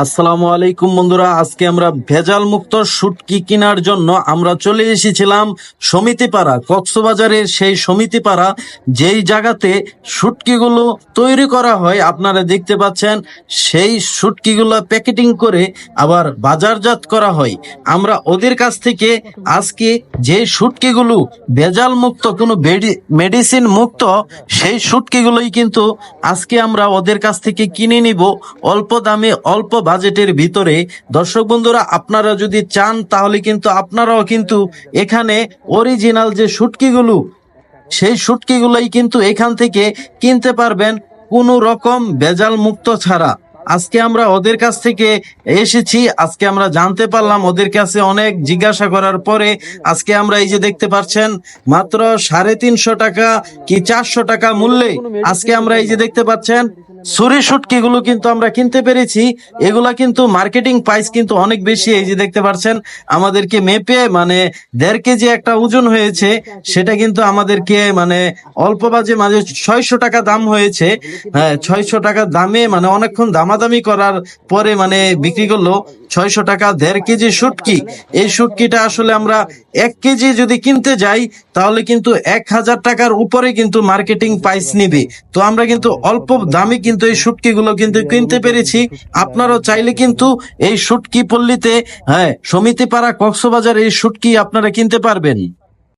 আসসালামু আলাইকুম বন্ধুরা, আজকে আমরা ভেজাল মুক্ত শুটকি কেনার জন্য আমরা চলে এসেছিলাম সমিতিপাড়া, কক্সবাজারের সেই সমিতিপাড়া, যেই জায়গাতে শুটকিগুলো তৈরি করা হয়। আপনারা দেখতে পাচ্ছেন, সেই শুটকিগুলো প্যাকেটিং করে আবার বাজারজাত করা হয়। আমরা ওদের কাছ থেকে আজকে যে শুটকিগুলো ভেজাল মুক্ত কোনো মেডিসিন মুক্ত সেই শুটকিগুলোই কিন্তু আজকে আমরা ওদের কাছ থেকে কিনে নিব। অল্প দামে অল্প বাজেটের ভিতরে, দর্শক বন্ধুরা, আপনারা যদি চান, তাহলে কিন্তু আপনারাও কিন্তু এখানে অরিজিনাল যে শুটকিগুলো, সেই শুটকিগুলোই কিন্তু এখান থেকে কিনতে পারবেন। কোনো রকম ভেজাল মুক্ত ছাড়া। আজকে আমরা ওদের কাছ থেকে এসেছি, আজকে আমরা জানতে পারলাম ওদের কাছে অনেক জিজ্ঞাসা করার পরে আজকে আমরা এই যে দেখতে পাচ্ছেন, মাত্র সাড়ে তিনশো টাকা কি চারশো টাকা মূল্যে আজকে আমরা এই যে দেখতে পাচ্ছেন ছুরি শুটকি গুলো কিন্তু আমরা কিনতে পেরেছি, এগুলা কিন্তু মার্কেটিং প্রাইস কিন্তু অনেক বেশি, এই যে দেখতে পাচ্ছেন, আমাদেরকে মেপে মানে দেড় কেজি একটা ওজন হয়েছে, সেটা কিন্তু আমাদেরকে মানে অল্প বাজে মাঝে ছয়শো টাকা দাম হয়েছে হ্যাঁ ছয়শো টাকা দামে মানে অনেকক্ষণ দামাদামি করার পরে মানে বিক্রি করল ছয়শো টাকা দেড় কেজি শুটকি। এই শুটকিটা আসলে আমরা এক কেজি যদি কিনতে যাই, তাহলে কিন্তু এক হাজার টাকার উপরে কিন্তু মার্কেটিং প্রাইস নিবে। তো আমরা কিন্তু অল্প দামে কিন্তু এই শুটকি গুলো কিন্তু কিনতে পেরেছি। আপনারাও চাইলে কিন্তু এই শুটকি পল্লীতে হ্যাঁ সমিতিপাড়া কক্সবাজার এই শুটকি আপনারা কিনতে পারবেন।